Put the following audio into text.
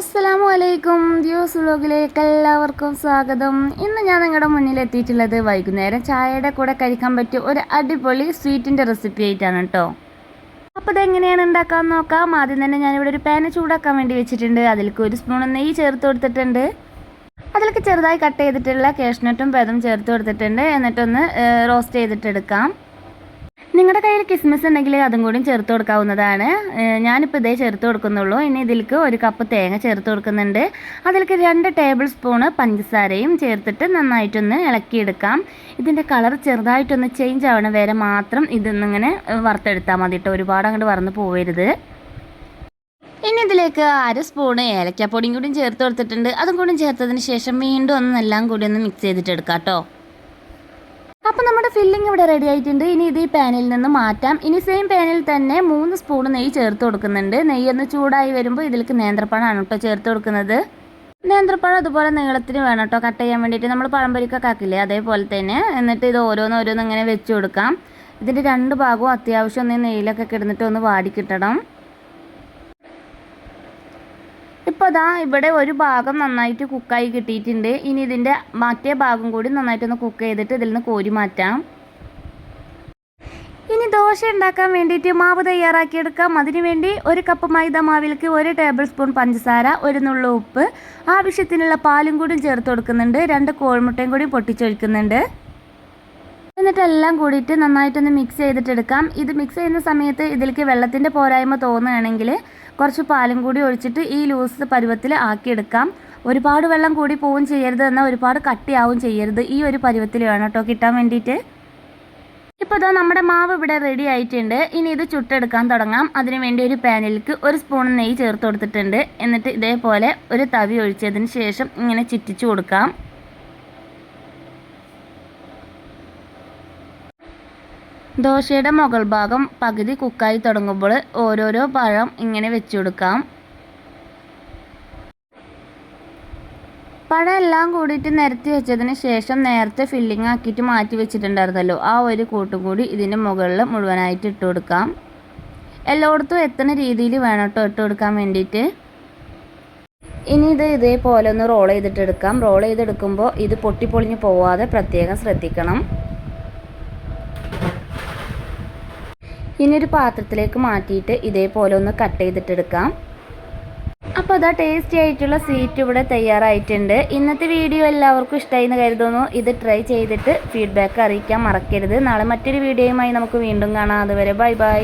അസ്സലാമു അലൈക്കും ദ്യൂസ് വ്ലോഗിലേക്ക് എല്ലാവർക്കും സ്വാഗതം. ഇന്ന് ഞാൻ നിങ്ങളുടെ മുന്നിൽ എത്തിയിട്ടുള്ളത് വൈകുന്നേരം ചായയുടെ കൂടെ കഴിക്കാൻ പറ്റിയ ഒരു അടിപൊളി സ്വീറ്റിന്റെ റെസിപ്പി ആയിട്ടാണ് കേട്ടോ അപ്പോൾ ഇതെങ്ങനെയാണ് ഉണ്ടാക്കാൻ നോക്കാം? ആദ്യം തന്നെ ഞാനിവിടെ ഒരു പാന് ചൂടാക്കാൻ വേണ്ടി വെച്ചിട്ടുണ്ട്. അതിലേക്ക് ഒരു സ്പൂൺ നെയ്യ് ചേർത്ത് കൊടുത്തിട്ടുണ്ട്. അതിലേക്ക് ചെറുതായി കട്ട് ചെയ്തിട്ടുള്ള കേഷ്നട്ടും പേതും ചേർത്ത് കൊടുത്തിട്ടുണ്ട്. എന്നിട്ടൊന്ന് റോസ്റ്റ് ചെയ്തിട്ടെടുക്കാം. നിങ്ങളുടെ കയ്യിൽ കിസ്മിസ് ഉണ്ടെങ്കിൽ അതും കൂടി ചേർത്ത് കൊടുക്കാവുന്നതാണ്. ഞാനിപ്പോൾ ഇതേ ചേർത്ത് കൊടുക്കുന്നുള്ളൂ. ഇനി ഇതിലേക്ക് ഒരു കപ്പ് തേങ്ങ ചേർത്ത് കൊടുക്കുന്നുണ്ട്. അതിലേക്ക് രണ്ട് ടേബിൾ സ്പൂണ് പഞ്ചസാരയും ചേർത്തിട്ട് നന്നായിട്ടൊന്ന് ഇളക്കിയെടുക്കാം. ഇതിന്റെ കളർ ചെറുതായിട്ടൊന്ന് ചേഞ്ച് ആവണ വരെ മാത്രം ഇതൊന്നിങ്ങനെ വറുത്തെടുത്താൽ മതി കേട്ടോ ഒരുപാട് അങ്ങോട്ട് വറന്ന് പോവരുത്. ഇനി ഇതിലേക്ക് അര സ്പൂണ് ഏലക്കാപ്പൊടിയും കൂടി ചേർത്ത് കൊടുത്തിട്ടുണ്ട്. അതും കൂടി ചേർത്തതിന് ശേഷം വീണ്ടും ഒന്ന് എല്ലാം കൂടി ഒന്ന് മിക്സ് ചെയ്തിട്ടെടുക്കാം കേട്ടോ നമ്മുടെ ഫില്ലിംഗ് ഇവിടെ റെഡി ആയിട്ടുണ്ട്. ഇനി ഇത് ഈ പാനിൽ നിന്ന് മാറ്റാം. ഇനി സെയിം പാനിൽ തന്നെ മൂന്ന് സ്പൂൺ നെയ്യ് ചേർത്ത് കൊടുക്കുന്നുണ്ട്. നെയ്യ് ഒന്ന് ചൂടായി വരുമ്പോൾ ഇതിലേക്ക് നേന്ത്രപ്പഴമാണ് കേട്ടോ ചേർത്ത് കൊടുക്കുന്നത്. നേന്ത്രപ്പഴം അതുപോലെ നീളത്തിന് വേണം കേട്ടോ. കട്ട് ചെയ്യാൻ വേണ്ടിയിട്ട് നമ്മൾ പഴംപൊരിക്കൊക്കെ ആക്കില്ലേ? അതേപോലെ തന്നെ എന്നിട്ട് ഇത് ഓരോന്ന് ഓരോന്ന് ഇങ്ങനെ വെച്ച് കൊടുക്കാം. ഇതിന്റെ രണ്ട് ഭാഗവും അത്യാവശ്യം ഒന്ന് നെയ്യിലൊക്കെ കിടന്നിട്ട് ഒന്ന് വാടി കിട്ടണം ഇപ്പോൾ ദാ ഇവിടെ ഒരു ഭാഗം നന്നായിട്ട് കുക്കായി കിട്ടിയിട്ടുണ്ട്. ഇനി ഇതിന്റെ മറ്റേ ഭാഗം കൂടി നന്നായിട്ടൊന്ന് കുക്ക് ചെയ്തിട്ട് ഇതിൽ നിന്ന് കോരി മാറ്റാം. ഇനി ദോശ ഉണ്ടാക്കാൻ വേണ്ടിയിട്ട് മാവ് തയ്യാറാക്കിയെടുക്കാം. അതിനുവേണ്ടി ഒരു കപ്പ് മൈദ മാവിലേക്ക് ഒരു ടേബിൾ സ്പൂൺ പഞ്ചസാര ഒരു നുള്ളു ഉപ്പ് ആവശ്യത്തിനുള്ള പാലും കൂടി ചേർത്ത് കൊടുക്കുന്നുണ്ട്. രണ്ട് കോഴിമുട്ടയും കൂടി പൊട്ടിച്ചൊഴിക്കുന്നുണ്ട്. എന്നിട്ട് എല്ലാം കൂടിയിട്ട് നന്നായിട്ടൊന്ന് മിക്സ് ചെയ്തിട്ടെടുക്കാം. ഇത് മിക്സ് ചെയ്യുന്ന സമയത്ത് ഇതിലേക്ക് വെള്ളത്തിന്റെ പോരായ്മ തോന്നുകയാണെങ്കിൽ കുറച്ച് പാലും കൂടി ഒഴിച്ചിട്ട് ഈ ലൂസ് പരുവത്തിൽ ആക്കിയെടുക്കാം. ഒരുപാട് വെള്ളം കൂടി പോവും ചെയ്യരുത് എന്നാൽ ഒരുപാട് കട്ടിയാവും ചെയ്യരുത് ഈ ഒരു പരുവത്തിൽ വേണം കേട്ടോ കിട്ടാൻ വേണ്ടിയിട്ട്. ഇപ്പോൾ ഇതാ നമ്മുടെ മാവ് ഇവിടെ റെഡി ആയിട്ടുണ്ട്. ഇനി ഇത് ചുട്ടെടുക്കാൻ തുടങ്ങാം. അതിന് വേണ്ടി ഒരു പാനിലേക്ക് ഒരു സ്പൂൺ നെയ്യ് ചേർത്ത് കൊടുത്തിട്ടുണ്ട്. എന്നിട്ട് ഇതേപോലെ ഒരു തവി ഒഴിച്ചതിന് ശേഷം ഇങ്ങനെ ചുറ്റിച്ചു കൊടുക്കാം. ദോശയുടെ മുകൾ ഭാഗം പകുതി കുക്കായി തുടങ്ങുമ്പോൾ ഓരോരോ പഴം ഇങ്ങനെ വെച്ചു കൊടുക്കാം പഴം എല്ലാം കൂടിയിട്ട് നിരത്തി വെച്ചതിന് ശേഷം നേരത്തെ ഫില്ലിംഗ് ആക്കിയിട്ട് മാറ്റി വെച്ചിട്ടുണ്ടായിരുന്നല്ലോ. ആ ഒരു കൂട്ടും കൂടി ഇതിന്റെ മുകളിൽ മുഴുവനായിട്ട് ഇട്ട് കൊടുക്കാം. എല്ലായിടത്തും എത്തുന്ന രീതിയിൽ വേണം കേട്ടോ ഇട്ട് കൊടുക്കാൻ വേണ്ടിയിട്ട്. ഇനി ഇത് ഇതേപോലെ ഒന്ന് റോൾ ചെയ്തിട്ടെടുക്കാം റോൾ ചെയ്തെടുക്കുമ്പോൾ ഇത് പൊട്ടിപ്പൊളിഞ്ഞ് പോവാതെ പ്രത്യേകം ശ്രദ്ധിക്കണം. ഇനി ഒരു പാത്രത്തിലേക്ക് മാറ്റിയിട്ട് ഇതേപോലെ ഒന്ന് കട്ട് ചെയ്തിട്ടെടുക്കാം. അപ്പോൾ അതാ ടേസ്റ്റി ആയിട്ടുള്ള സ്വീറ്റ് ഇവിടെ തയ്യാറായിട്ടുണ്ട്. ഇന്നത്തെ വീഡിയോ എല്ലാവർക്കും ഇഷ്ടമായി എന്ന് കരുതുന്നു. ഇത് ട്രൈ ചെയ്തിട്ട് ഫീഡ്ബാക്ക് അറിയിക്കാൻ മറക്കരുത്. നാളെ മറ്റൊരു വീഡിയോയുമായി നമുക്ക് വീണ്ടും കാണാം. അതുവരെ ബൈ ബൈ